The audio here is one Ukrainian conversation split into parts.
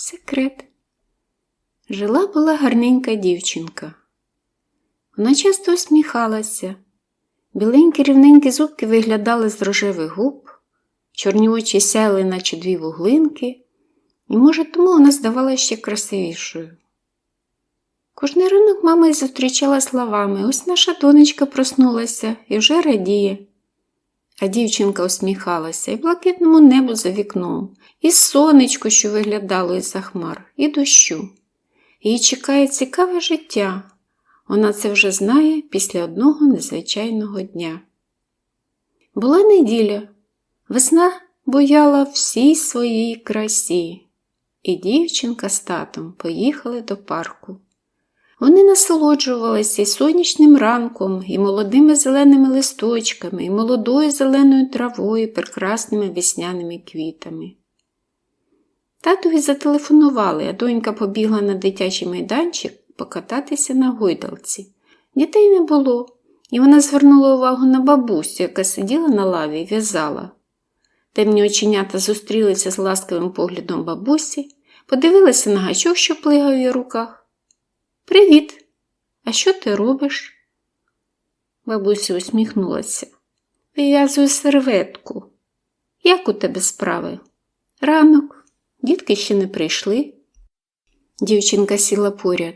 секрет. Жила була гарненька дівчинка. Вона часто усміхалася. Біленькі рівненькі зубки виглядали з рожевих губ, чорні очі сяяли, наче дві вуглинки, і, може, тому вона здавалася ще красивішою. Кожний ранок мама й зустрічала словами ось наша донечка проснулася і вже радіє. А дівчинка усміхалася і блакитному небу за вікном, і сонечку, що виглядало із за хмар, і дощу. Її чекає цікаве життя. Вона це вже знає після одного незвичайного дня. Була неділя. Весна бояла всій своїй красі, і дівчинка з татом поїхали до парку. Вони насолоджувалися і сонячним ранком, і молодими зеленими листочками, і молодою зеленою травою, і прекрасними весняними квітами. Татові зателефонували, а донька побігла на дитячий майданчик покататися на гойдалці. Дітей не було, і вона звернула увагу на бабусю, яка сиділа на лаві і в'язала. Темні оченята зустрілися з ласкавим поглядом бабусі, подивилася на гачок, що плигав в її руках. Привіт! А що ти робиш? Бабуся усміхнулася. Вив'язую серветку. Як у тебе справи? Ранок, дітки ще не прийшли. Дівчинка сіла поряд.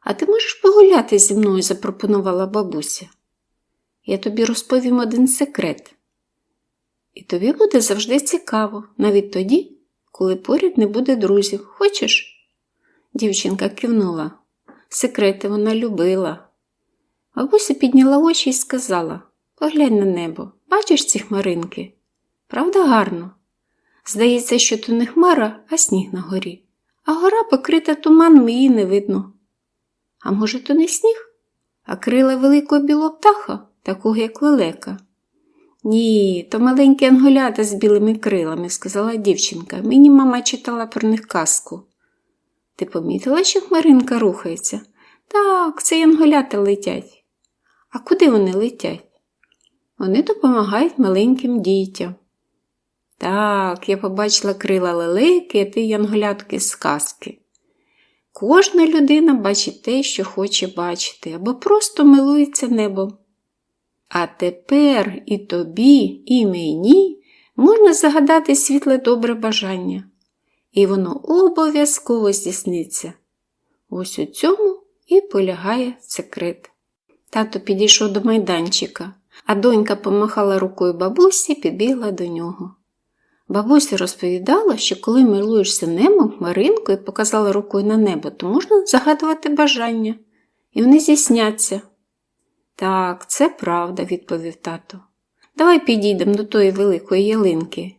А ти можеш погуляти зі мною? запропонувала бабуся. Я тобі розповім один секрет. І тобі буде завжди цікаво, навіть тоді, коли поряд не буде друзів. Хочеш? Дівчинка кивнула. Секрети вона любила. Бабуся підняла очі і сказала Поглянь на небо, бачиш ці хмаринки? Правда, гарно? Здається, що то не хмара, а сніг на горі, а гора покрита туманом її не видно. А може, то не сніг, а крила великого білого птаха, такого, як лелека. Ні, то маленькі анголята з білими крилами, сказала дівчинка. Мені мама читала про них казку. Ти помітила, що хмаринка рухається? Так, це янголята летять. А куди вони летять? Вони допомагають маленьким дітям. Так, я побачила крила лелеки, а ти янголятки з казки. Кожна людина бачить те, що хоче бачити, або просто милується небом. А тепер і тобі, і мені можна загадати світле добре бажання і воно обов'язково здійсниться. Ось у цьому і полягає секрет. Тато підійшов до майданчика, а донька помахала рукою бабусі підбігла до нього. Бабуся розповідала, що коли милуєшся небом, Маринкою показала рукою на небо, то можна загадувати бажання, і вони здійсняться. Так, це правда, відповів тато. Давай підійдемо до тої великої ялинки.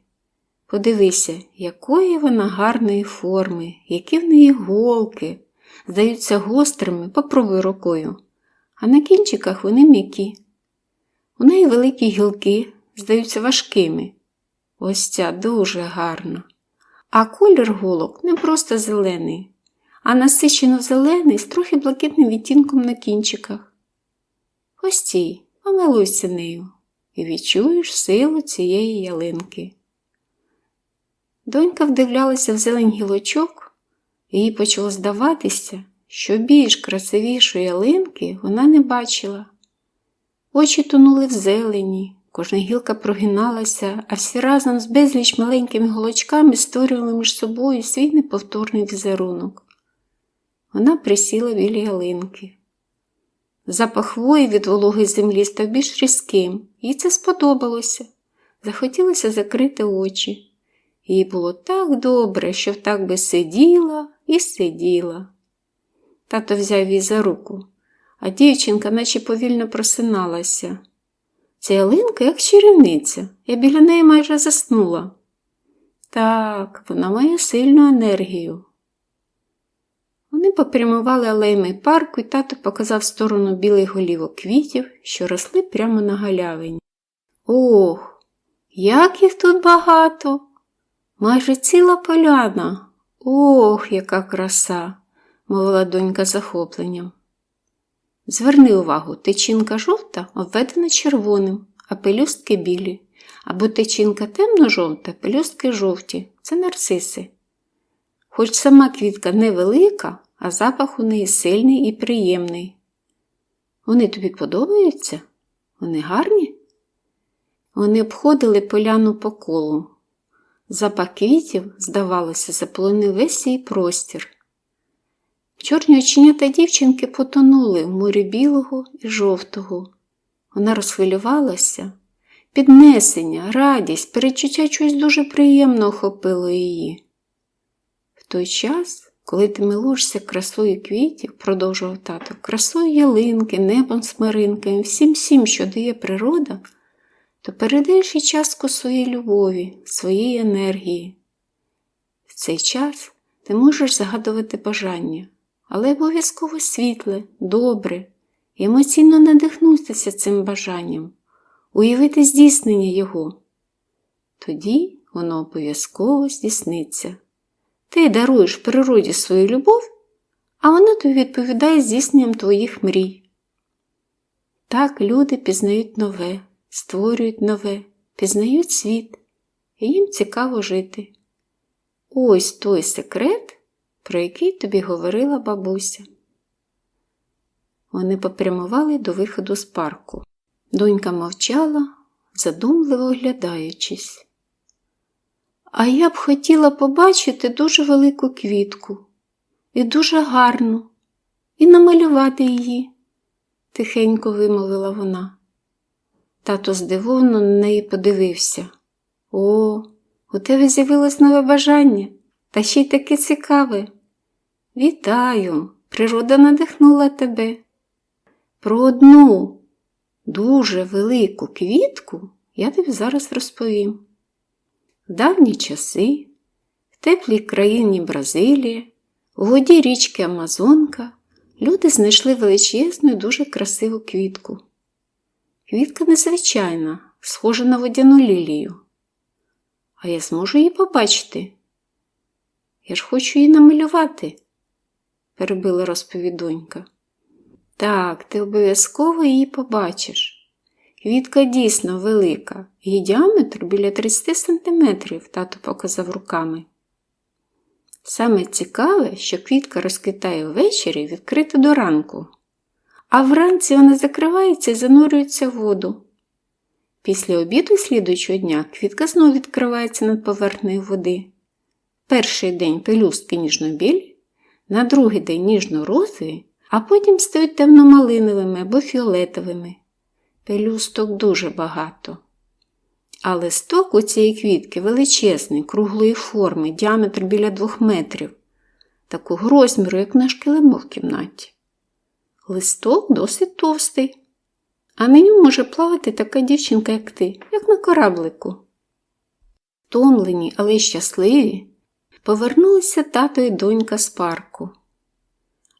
Подивися, якої вона гарної форми, які в неї голки, здаються гострими, попробуй рукою, а на кінчиках вони м'які. У неї великі гілки, здаються важкими. Ось ця дуже гарна. А колір голок не просто зелений, а насичено зелений з трохи блакитним відтінком на кінчиках. Ось цій, помилуйся нею і відчуєш силу цієї ялинки. Донька вдивлялася в зелень гілочок, і їй почало здаватися, що більш красивішої ялинки вона не бачила. Очі тонули в зелені, кожна гілка прогиналася, а всі разом з безліч маленькими голочками створювали між собою свій неповторний візерунок. Вона присіла біля ялинки. Запах хвої від вологої землі став більш різким, їй це сподобалося. Захотілося закрити очі. Їй було так добре, що так би сиділа і сиділа. Тато взяв її за руку, а дівчинка наче повільно просиналася. Ця ялинка, як чарівниця, я біля неї майже заснула. Так, вона має сильну енергію. Вони попрямували алеями парку, і тато показав сторону білих голівок квітів, що росли прямо на галявині. Ох, як їх тут багато! Майже ціла поляна. Ох, яка краса, мовила донька захопленням. Зверни увагу, тичинка жовта обведена червоним, а пелюстки білі, або тичинка темно-жовта, пелюстки жовті це нарциси. хоч сама квітка невелика, а запах у неї сильний і приємний. Вони тобі подобаються? Вони гарні? Вони обходили поляну по колу. Запах квітів, здавалося, заполонив весь її простір. Чорні оченята дівчинки потонули в морі білого і жовтого. Вона розхвилювалася. Піднесення, радість, перечуття чогось дуже приємно охопило її. В той час, коли ти милуєшся красою квітів, продовжував тато, красою ялинки, небом смаринками, всім всім, що дає природа, то передаєш і частку своєї любові, своєї енергії. В цей час ти можеш загадувати бажання, але обов'язково світле, добре, емоційно надихнутися цим бажанням, уявити здійснення його. Тоді воно обов'язково здійсниться. Ти даруєш природі свою любов, а вона тобі відповідає здійсненням твоїх мрій. Так люди пізнають нове, створюють нове, пізнають світ, і їм цікаво жити. Ось той секрет, про який тобі говорила бабуся. Вони попрямували до виходу з парку. Донька мовчала, задумливо оглядаючись. А я б хотіла побачити дуже велику квітку і дуже гарну, і намалювати її, тихенько вимовила вона. Тато здивовано на неї подивився. О, у тебе з'явилось нове бажання, та ще й таке цікаве. Вітаю, природа надихнула тебе. Про одну дуже велику квітку я тобі зараз розповім. В давні часи, в теплій країні Бразилії, у воді річки Амазонка, люди знайшли величезну і дуже красиву квітку. Квітка незвичайна, схожа на водяну лілію. А я зможу її побачити. Я ж хочу її намалювати, перебила розповідонька. Так, ти обов'язково її побачиш. Квітка дійсно велика, її діаметр біля 30 сантиметрів, тато показав руками. Саме цікаве, що квітка розквітає ввечері відкрита до ранку, а вранці вона закривається і занурюється в воду. Після обіду слідуючого дня квітка знову відкривається над поверхнею води. Перший день пелюстки ніжно-білі, на другий день ніжно-розові, а потім стають темно-малиновими або фіолетовими. Пелюсток дуже багато. А листок у цієї квітки величезний, круглої форми, діаметр біля двох метрів, такого розміру, як наш килимок в кімнаті. Листок досить товстий, а ньому може плавати така дівчинка, як ти, як на кораблику. Втомлені, але й щасливі, повернулися тато і донька з парку.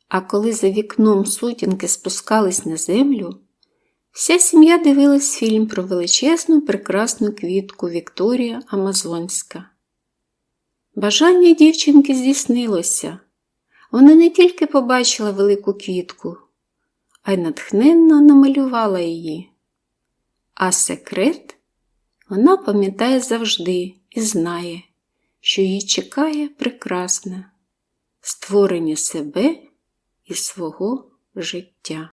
А коли за вікном сутінки спускались на землю, вся сім'я дивилась фільм про величезну прекрасну квітку Вікторія Амазонська. Бажання дівчинки здійснилося. Вона не тільки побачила велику квітку, а й натхненно намалювала її. А секрет вона пам'ятає завжди і знає, що її чекає прекрасне створення себе і свого життя.